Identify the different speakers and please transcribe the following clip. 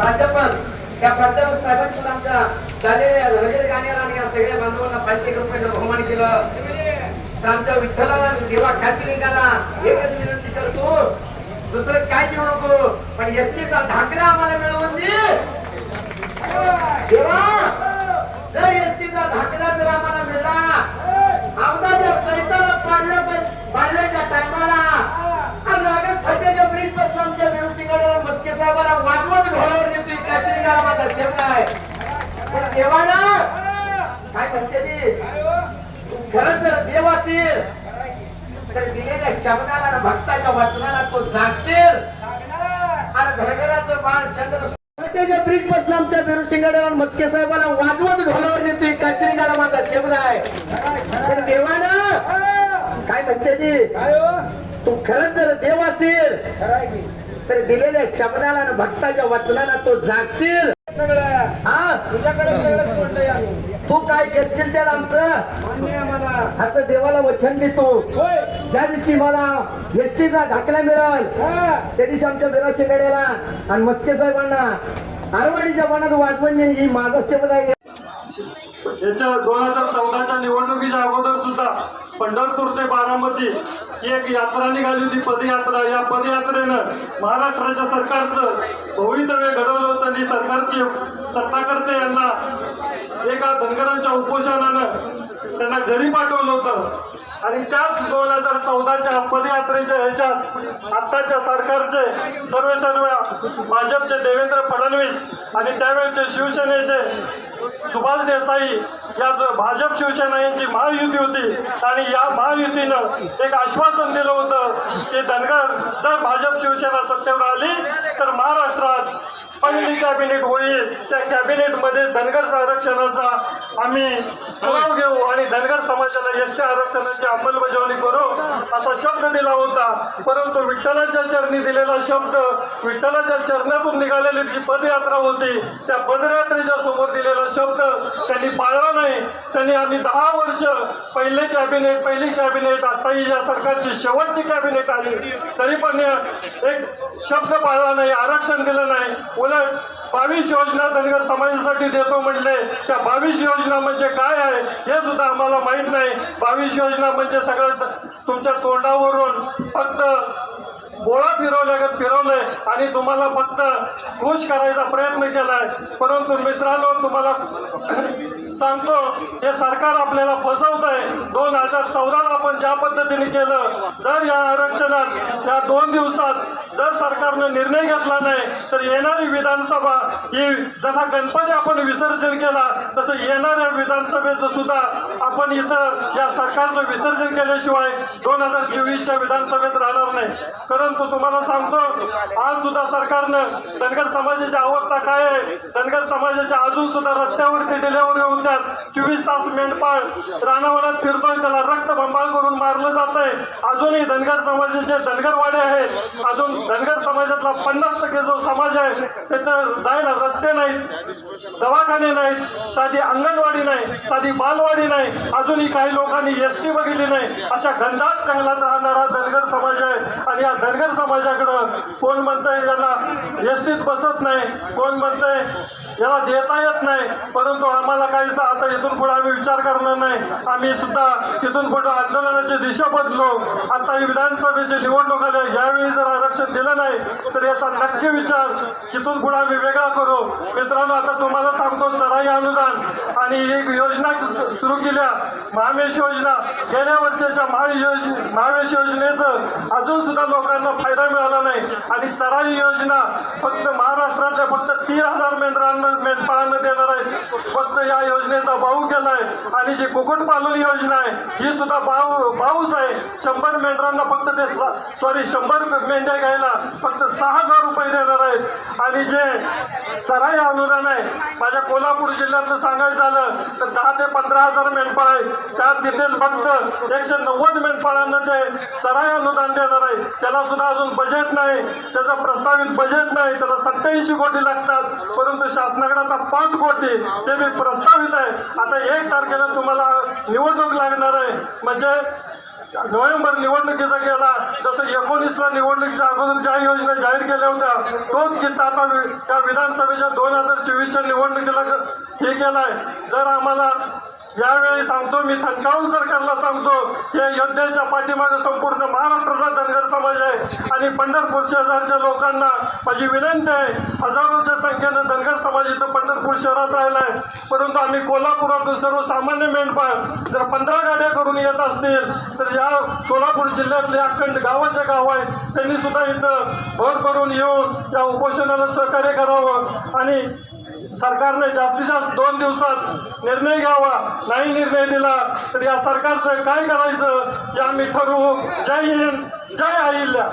Speaker 1: प्राध्यापक त्या प्राध्यापक साहेबांनी सुद्धा आमच्या झालेल्या रगेर गाण्याला आणि या सगळ्या बांधवांना पाचशे रुपयाचं बहुमान केलं. तर आमच्या विठ्ठलाला देवा खासिलिंगाला एकच विनंती करतो. दुसरं काय देऊ नको पण एसटीचा धाकला आम्हाला मिळवून दे. देवा जर एसटीचा धाकला जर आम्हाला मिळला आमदार चैताला पाडल्या पाडल्याच्या टायमाला आणि नागरिक फाट्याच्या ब्रिजपासून आमच्या मिरसिंगाला मस्के साहेबाला वाजवत ढोलावर काशिंगाला माझा शेवट आहे पण देवाना काय म्हणते ती? तू खरंच जर देव असेल तर दिलेल्या शब्दाला भक्ताच्या वचनाला तो जागचेल आणि धनगराचं बाळ चंद्र ब्रिजपासून आमच्या बिरुसिंगाला मस्के साहेबाला वाजवत ढोलावर नेतोय काशिंगाला माझा शब्द आहे पण देवानं काय म्हणते ती? तू खरंच जर देव असेल तर दिलेल्या शब्दाला आणि भक्ताच्या वचनाला तो जागशील हा? तू काय करशील त्याला आमचं? असं देवाला वचन देतो ज्या दिवशी मला एसटीचा दाखला मिळेल त्या दिवशी आमच्या बिरा शेगड्याला आणि मस्के साहेबांना आरवाडीच्या मनात वाजवण ही माझा शब्द आहे.
Speaker 2: याच्या दोन हजार चौदाच्या निवडणुकीच्या अगोदर सुद्धा पंढरपूर ते बारामती ही एक यात्रा निघाली होती पदयात्रा. या पदयात्रेनं महाराष्ट्राच्या सरकारचं भवितव्य घडवलं होतं आणि सरकारचे सत्ताकर्ते यांना एका धनगरांच्या उपोषणानं त्यांना घरी पाठवलं होतं. आणि त्याच दोन हजार चौदाच्या पदयात्रेच्या ह्याच्यात आत्ताच्या सरकारचे सर्व सर्व भाजपचे देवेंद्र फडणवीस आणि त्यावेळेचे शिवसेनेचे सुभाष देसाई या भाजप शिवसेना यांची महायुती होती आणि या महायुतीनं एक आश्वासन दिलं होतं की धनगर जर भाजप शिवसेना सत्तेवर आली तर महाराष्ट्र कॅबिनेट होईल त्या कॅबिनेटमध्ये धनगर आरक्षणाचा आम्ही ठराव घेऊ आणि धनगर समाजाला एसटी आरक्षणाची अंमलबजावणी करू असा शब्द दिला होता. परंतु विठ्ठलाच्या चरणी दिलेला शब्द विठ्ठलाच्या चरणातून निघालेली जी पदयात्रा होती त्या पदयात्रेच्या समोर दिलेला शब्द त्यांनी पाळला नाही. त्यांनी आम्ही दहा वर्ष पहिले कॅबिनेट पहिली कॅबिनेट आता या सरकारची शेवटची कॅबिनेट आली. तरी पण एक शब्द पाळला नाही आरक्षण दिलं नाही. उलट बावीस योजना धनगर समाजासाठी देतो म्हटले त्या बावीस योजना म्हणजे काय आहे? हे सुद्धा आम्हाला माहीत नाही. बावीस योजना म्हणजे सगळं तुमच्या तोंडावरून फक्त बोळा फिरवल्यागत फिरवलंय आणि तुम्हाला फक्त खुश करायचा प्रयत्न केलाय. परंतु मित्रांनो तुम्हाला सांगतो हे सरकार आपल्याला फसवत आहे दोन हजार चौदाला आपण ज्या पद्धतीने केलं जर या आरक्षणात या दोन दिवसात जर सरकारनं निर्णय घेतला नाही तर येणारी विधानसभा ही जसा गणपती आपण विसर्जन केला तसं येणाऱ्या विधानसभेचं सुद्धा आपण इथं या सरकारचं विसर्जन केल्याशिवाय दोन हजार चोवीसच्या विधानसभेत राहणार नाही. परंतु तुम्हाला सांगतो आज सुद्धा सरकारनं धनगर समाजाची अवस्था काय आहे? धनगर समाजाच्या अजून सुद्धा रस्त्यावरती डिलेवरी होऊन त्यात चोवीस तास मेंढपाळ रानावरात फिरतोय त्याला रक्त भंभाळ करून मारलं जात आहे अजूनही धनगर समाजाचे धनगरवाडे आहेत. अजून धनगर समाजातला पन्नास टक्के जो समाज आहे तिथं जायला रस्ते नाहीत दवाखाने नाहीत साधी अंगणवाडी नाही साधी बालवाडी नाही अजूनही काही लोकांनी एस टी बघितली नाही. अशा घनदाट जंगलात राहणारा धनगर समाज आहे. आणि या धनगर समाजाकडं कोण म्हणतंय यांना एस टीत बसत नाही कोण म्हणतंय याला देता येत नाही. परंतु आम्हाला काही आता इथून पुढे आम्ही विचार करणार नाही. आम्ही सुद्धा इथून पुढे आंदोलनाची दिशा बदलो. आता ही विधानसभेची निवडणूक आल्या यावेळी जर आरक्षण दिलं नाही तर याचा नक्की विचार तिथून पुढे आम्ही वेगळा करू. मित्रांनो आता तुम्हाला सांगतो चराई अनुदान आणि एक योजना सुरू केल्या. महामेश योजना. गेल्या वर्षाच्या महायोज महावेश योजनेचं अजून सुद्धा लोकांना फायदा मिळाला नाही. आणि चराई योजना फक्त महाराष्ट्रातल्या फक्त तीन हजार मेंढरांना मेंढपाळांना देणार आहे. फक्त या योजनेचा भाऊ आहे. आणि जी कुक्कुटपालन योजना आहे ही सुद्धा भाऊ भाऊच आहे. शंभर मेंढरांना फक्त ते सॉरी शंभर मेंढ्या घ्यायला फक्त सहा हजार रुपये देणार आहेत. आणि जे चराई अनुदान आहे माझ्या कोल्हापूर जिल्ह्यातलं सांगायचं झालं तर दहा ते पंधरा हजार मेंढपाळ आहे त्यात तिथे फक्त एकशे नव्वद मेंढपाळांना ते चराई अनुदान देणार आहे त्याला सुद्धा अजून बजेट नाही. त्याचं प्रस्तावित बजेट नाही. त्याला सत्याऐंशी कोटी लागतात. परंतु शासनाकडे आता पाच कोटी ते मी प्रस्तावित आहे. आता एक तारखेला तुम्हाला निवडणूक लागणार आहे. म्हणजे नोव्हेंबर निवडणुकीचा गेला. जसं एकोणीसला निवडणुकीच्या अगोदर ज्या योजना जाहीर केल्या होत्या तोच किस्सा आता त्या विधानसभेच्या दोन हजार चोवीसच्या निवडणुकीला हे केलाय जर आम्हाला यावेळी सांगतो मी थंकावून सरकारला सांगतो या योजनेच्या पाठीमागे संपूर्ण महाराष्ट्राचा धनगर समाज आहे आणि पंढरपूर शेजारच्या लोकांना माझी विनंती आहे हजारोच्या संख्येनं धनगर समाज इथं पंढरपूर शहरात राहिला आहे परंतु आम्ही कोल्हापुरातून सर्वसामान्य मेंढपाळ जर पंधरा गाड्या करून येत असतील तर या सोलापूर जिल्ह्यातले अखंड गावाच्या गाव आहे. त्यांनी सुद्धा इथं भर करून येऊन या उपोषणाला सहकार्य करावं आणि सरकारने जास्तीत जास्त दोन दिवसात निर्णय घ्यावा. नाही निर्णय दिला तर या सरकारचं काय करायचं? हे आम्ही ठरवू जय हिंद. जय अहिल्या.